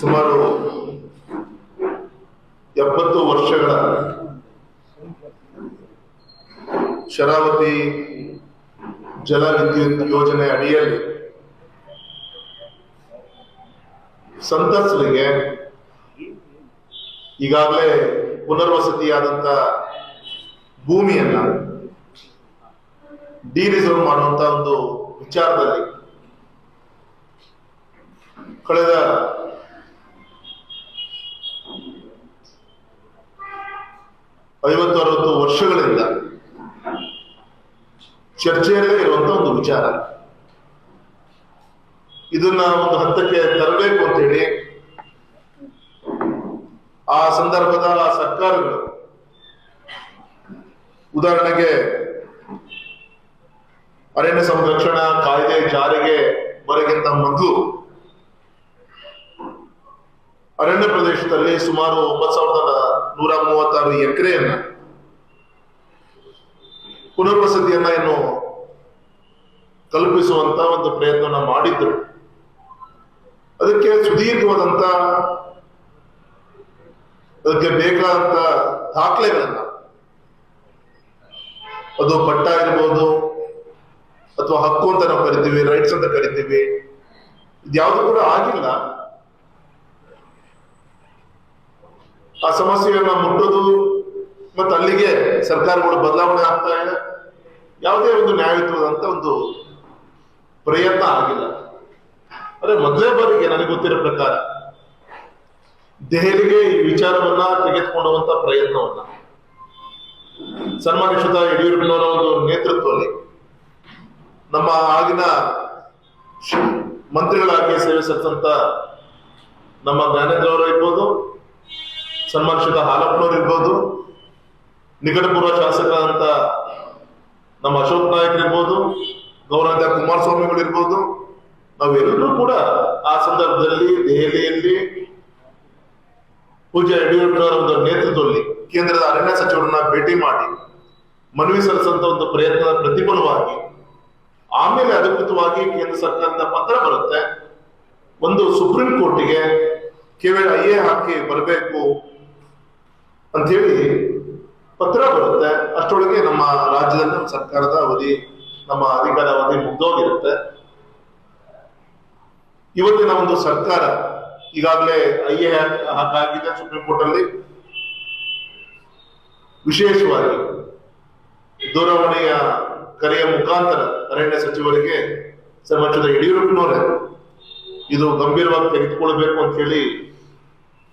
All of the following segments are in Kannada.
ಸುಮಾರು ಎಪ್ಪತ್ತು ವರ್ಷಗಳ ಶರಾವತಿ ಜಲ ವಿದ್ಯುತ್ ಯೋಜನೆ ಅಡಿಯಲ್ಲಿ ಸಂತ್ರಸ್ತರಿಗೆ ಈಗಾಗಲೇ ಪುನರ್ವಸತಿಯಾದಂತ ಭೂಮಿಯನ್ನ ಡಿರಿಸರ್ವ್ ಮಾಡುವಂತ ಒಂದು ವಿಚಾರದಲ್ಲಿ ಕಳೆದ ಐವತ್ತು ಅರವತ್ತು ವರ್ಷಗಳಿಂದ ಚರ್ಚೆಯಲ್ಲೇ ಇರುವಂತ ಒಂದು ವಿಚಾರ. ಇದನ್ನ ಒಂದು ಹಂತಕ್ಕೆ ತರಬೇಕು ಅಂತ ಹೇಳಿ ಆ ಸಂದರ್ಭದ ಆ ಸರ್ಕಾರಗಳು ಉದಾಹರಣೆಗೆ ಅರಣ್ಯ ಸಂರಕ್ಷಣಾ ಕಾಯ್ದೆ ಜಾರಿಗೆ ಬರಗಿಂತ ಮೊದಲು ಅರಣ್ಯ ಪ್ರದೇಶದಲ್ಲಿ ಸುಮಾರು ಒಂಬತ್ತು ಸಾವಿರದ ನೂರ ಮೂವತ್ತಾರು ಎಕರೆಯನ್ನ ಪುನರ್ವಸತಿಯನ್ನ ಏನು ಕಲ್ಪಿಸುವಂತ ಒಂದು ಪ್ರಯತ್ನ ಮಾಡಿದ್ರು. ಅದಕ್ಕೆ ಸುದೀರ್ಘವಾದಂತ ಅದಕ್ಕೆ ಬೇಕಾದಂತ ದಾಖಲೆಗಳನ್ನ. ಅದು ಪಟ್ಟ ಇರ್ಬೋದು, ಅಥವಾ ಹಕ್ಕು ಅಂತ ನಾವು ಕರಿತೀವಿ ರೈಟ್ಸ್ ಅಂತ ಕರಿತೀವಿ, ಇದ್ಯಾವುದು ಕೂಡ ಆಗಿಲ್ಲ. ಆ ಸಮಸ್ಯೆಯನ್ನ ಮುಟ್ಟೋದು ಮತ್ತೆ ಅಲ್ಲಿಗೆ ಸರ್ಕಾರಗಳು ಬದಲಾವಣೆ ಆಗ್ತಾ ಇದೆ. ಯಾವುದೇ ಒಂದು ನ್ಯಾಯಯುತವಾದಂತ ಒಂದು ಪ್ರಯತ್ನ ಆಗಿಲ್ಲ. ಅದೇ ಮೊದಲೇ ಬಾರಿಗೆ ನನಗೆ ಗೊತ್ತಿರೋ ಪ್ರಕಾರ ದೆಹಲಿಗೆ ಈ ವಿಚಾರವನ್ನ ತೆಗೆದುಕೊಂಡುವಂತ ಪ್ರಯತ್ನವನ್ನ ಸನ್ಮಾನಿಸಿದ ಯಡಿಯೂರಪ್ಪನವರ ಒಂದು ನೇತೃತ್ವದಲ್ಲಿ ನಮ್ಮ ಆಗಿನ ಮಂತ್ರಿಗಳಾಗಿ ಸೇವೆ ನಮ್ಮ ಜ್ಞಾನೇಂದ್ರ ಅವರು ಇರ್ಬೋದು ಸನ್ಮಾನ್ಯ ಹಾಲಪ್ಪನವರು ಇರ್ಬೋದು ನಿಕಟಪೂರ್ವ ಅಂತ ನಮ್ಮ ಅಶೋಕ್ ನಾಯಕ್ ಇರ್ಬೋದು ಗೌರವ ಕುಮಾರಸ್ವಾಮಿಗಳು ಇರ್ಬೋದು, ನಾವೆಲ್ಲರೂ ಕೂಡ ಆ ಸಂದರ್ಭದಲ್ಲಿ ದೆಹಲಿಯಲ್ಲಿ ಪೂಜ್ಯ ಯಡಿಯೂರಪ್ಪನವರ ಒಂದು ನೇತೃತ್ವದಲ್ಲಿ ಕೇಂದ್ರದ ಅರಣ್ಯ ಸಚಿವರನ್ನ ಭೇಟಿ ಮಾಡಿ ಮನವಿ ಸಲ್ಲಿಸುವಂತ ಒಂದು ಪ್ರಯತ್ನದ ಪ್ರತಿಫಲವಾಗಿ ಆಮೇಲೆ ಅಧಿಕೃತವಾಗಿ ಕೇಂದ್ರ ಸರ್ಕಾರದ ಪತ್ರ ಬರುತ್ತೆ. ಒಂದು ಸುಪ್ರೀಂ ಕೋರ್ಟಿಗೆ ಕೇವಲ ಐ ಹಾಕಿ ಬರಬೇಕು ಅಂತೇಳಿ ಪತ್ರ ಬರುತ್ತೆ. ಅಷ್ಟರೊಳಗೆ ನಮ್ಮ ರಾಜ್ಯದಲ್ಲಿ ನಮ್ಮ ಸರ್ಕಾರದ ಅವಧಿ, ನಮ್ಮ ಅಧಿಕಾರ ಅವಧಿ ಮುಗ್ದೋಗಿರುತ್ತೆ. ಇವತ್ತಿನ ಒಂದು ಸರ್ಕಾರ ಈಗಾಗಲೇ ಐ ಎ ಹಾಕಾಗಿದೆ ಸುಪ್ರೀಂ ಕೋರ್ಟ್ ಅಲ್ಲಿ ವಿಶೇಷವಾಗಿ ದೂರವಾಣಿಯ ಕರೆಯ ಮುಖಾಂತರ ಅರಣ್ಯ ಸಚಿವರಿಗೆ ಸನ್ಮಾನಿಸಿದ ಯಡಿಯೂರಪ್ಪನವರೇ, ಇದು ಗಂಭೀರವಾಗಿ ತೆಗೆದುಕೊಳ್ಬೇಕು ಅಂತ ಹೇಳಿ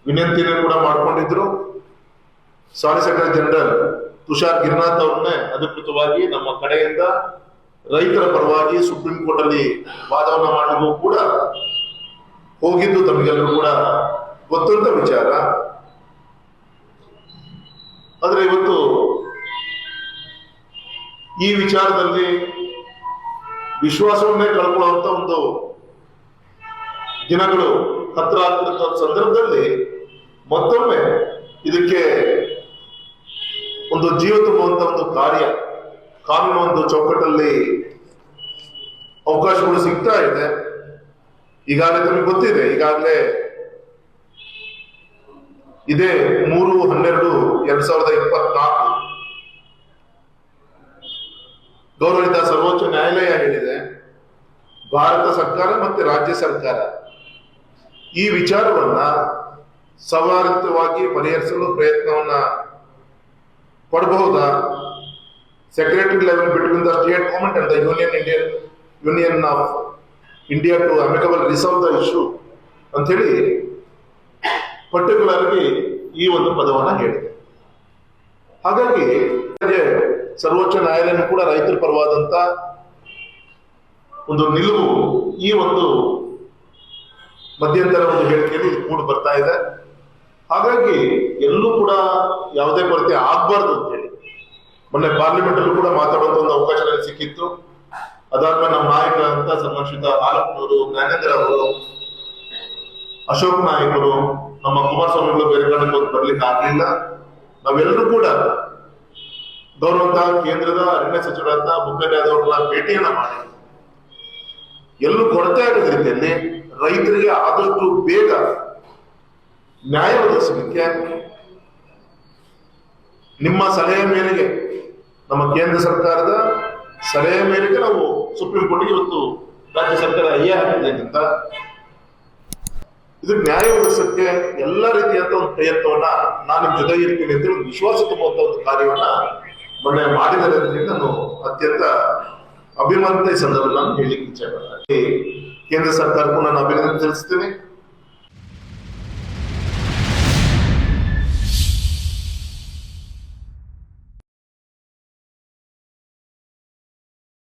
ವಿನಂತಿಯನ್ನು ಕೂಡ ಮಾಡ್ಕೊಂಡಿದ್ರು. ಸಾಲಿಸಿಟರ್ ಜನರಲ್ ತುಷಾರ್ ಗಿರ್ನಾಥ್ ಅವ್ರನ್ನೇ ಅಧಿಕೃತವಾಗಿ ನಮ್ಮ ಕಡೆಯಿಂದ ರೈತರ ಪರವಾಗಿ ಸುಪ್ರೀಂ ಕೋರ್ಟ್ ಅಲ್ಲಿ ವಾದವನ್ನು ಮಾಡಲು ಕೂಡ, ಹೋಗಿದ್ದು ತಮಗೆಲ್ಲರೂ ಕೂಡ ಗೊತ್ತಂತ ವಿಚಾರ. ಆದ್ರೆ ಇವತ್ತು ಈ ವಿಚಾರದಲ್ಲಿ ವಿಶ್ವಾಸವನ್ನೇ ಕಳ್ಕೊಳ್ಳುವಂತ ಒಂದು ದಿನಗಳು ಹತ್ರ ಆಗ್ತಿರುವಂತ ಸಂದರ್ಭದಲ್ಲಿ ಮತ್ತೊಮ್ಮೆ ಇದಕ್ಕೆ ಜೀವ ತುಂಬುವಂತ ಒಂದು ಕಾರ್ಯ. ಕಾನೂನು ಒಂದು ಚೌಕಟ್ಟಲ್ಲಿ ಅವಕಾಶಗಳು ಸಿಗ್ತಾ ಇದೆ. ಈಗಾಗಲೇ ನಮಗೆ ಗೊತ್ತಿದೆ, ಈಗಾಗಲೇ ಇದೇ ಮೂರು, ಹನ್ನೆರಡು, ಎರಡ್ ಸಾವಿರದ ಇಪ್ಪತ್ನಾಲ್ಕು. ಗೌರವಿತ ಸರ್ವೋಚ್ಚ ನ್ಯಾಯಾಲಯ ಹೇಳಿದೆ, ಭಾರತ ಸರ್ಕಾರ ಮತ್ತೆ ರಾಜ್ಯ ಸರ್ಕಾರ ಈ ವಿಚಾರವನ್ನ ಸವಾರಿತವಾಗಿ ಪರಿಹರಿಸಲು ಪ್ರಯತ್ನವನ್ನ ಪಡಬಹುದಾ secretary level between the state government and the union Indian union of India to amicable resolve the issue ಅಂತ ಹೇಳಿ ಪರ್ಟಿಕ್ಯುಲರ್ಲಿ ಈ ಒಂದು ಪದವನ್ನು ಹೇಳಿದೆ ಹಾಗಾಗಿ ಹಾಗೆ ಸರ್ವೋಚ್ಚ ನ್ಯಾಯಾಲಯ ಕೂಡ ರೈತರ ಪರವಾದಂತ ಒಂದು ನಿಲುವು ಈ ಒಂದು ಮಧ್ಯಂತರ ಒಂದು ಹೇಳಿಕೆಯಲ್ಲಿ ಕೂಡ ಬರ್ತಾ ಇದೆ. ಹಾಗಾಗಿ ಎಲ್ಲೂ ಕೂಡ ಯಾವುದೇ ಕೊರತೆ ಆಗ್ಬಾರ್ದು ಅಂತ ಹೇಳಿ. ಮೊನ್ನೆ ಪಾರ್ಲಿಮೆಂಟ್ ಅಲ್ಲೂ ಕೂಡ ಮಾತಾಡುವಂತ ಒಂದು ಅವಕಾಶ ನನಗೆ ಸಿಕ್ಕಿತ್ತು. ಅದಾದ್ಮೇಲೆ ನಮ್ಮ ನಾಯಕರಂತ ಸಂಬಂಧಿಸಿದ ಹಾಲಪ್ಪನವರು ಜ್ಞಾನೇಂದ್ರ ಅವರು, ಅಶೋಕ್ ನಾಯಕರು, ನಮ್ಮ ಕುಮಾರಸ್ವಾಮಿಗಳು ಬೇರೆ ಕಡೆ ಬರ್ಲಿಕ್ಕೆ ಆಗ್ಲಿಲ್ಲ. ನಾವೆಲ್ಲರೂ ಕೂಡ ಗೌರವಂತ ಕೇಂದ್ರದ ಅರಣ್ಯ ಸಚಿವರಂತ ಮುಖ್ಯರಾದವ್ರನ್ನ ಭೇಟಿಯನ್ನ ಮಾಡಿ, ಎಲ್ಲೂ ಕೊರತೆ ಆಗದ ರೀತಿಯಲ್ಲಿ ರೈತರಿಗೆ ಆದಷ್ಟು ಬೇಗ ನ್ಯಾಯ ಒದಗಿಸಲಿಕ್ಕೆ ನಿಮ್ಮ ಸಲಹೆ ಮೇರೆಗೆ ನಮ್ಮ ಕೇಂದ್ರ ಸರ್ಕಾರದ ಸಲಹೆ ಮೇರೆಗೆ ನಾವು ಸುಪ್ರೀಂ ಕೋರ್ಟ್ಗೆ ಇವತ್ತು ರಾಜ್ಯ ಸರ್ಕಾರ ಅಯ್ಯ ಹಾಕಿದೆ ಅಂತ ನ್ಯಾಯ ಒದಗಿಸಕ್ಕೆ ಎಲ್ಲ ರೀತಿಯಾದ ಒಂದು ಪ್ರಯತ್ನವನ್ನ ನಾನು ಜೊತೆ ಇರ್ತೀನಿ ಅಂತ ಒಂದು ವಿಶ್ವಾಸ ತುಂಬುವಂತ ಒಂದು ಕಾರ್ಯವನ್ನ ಮೊನ್ನೆ ಮಾಡಿದ್ದಾರೆ ನಾನು ಅತ್ಯಂತ ಅಭಿಮಾನದ ಈ ಸಂದರ್ಭದಲ್ಲಿ ನಾನು ಹೇಳಿಕ್ಕೆ ಇಚ್ಛೆ ಕೇಂದ್ರ ಸರ್ಕಾರಕ್ಕೂ ನಾನು ಅಭಿನಂದನೆ ತಿಳಿಸ್ತೀನಿ.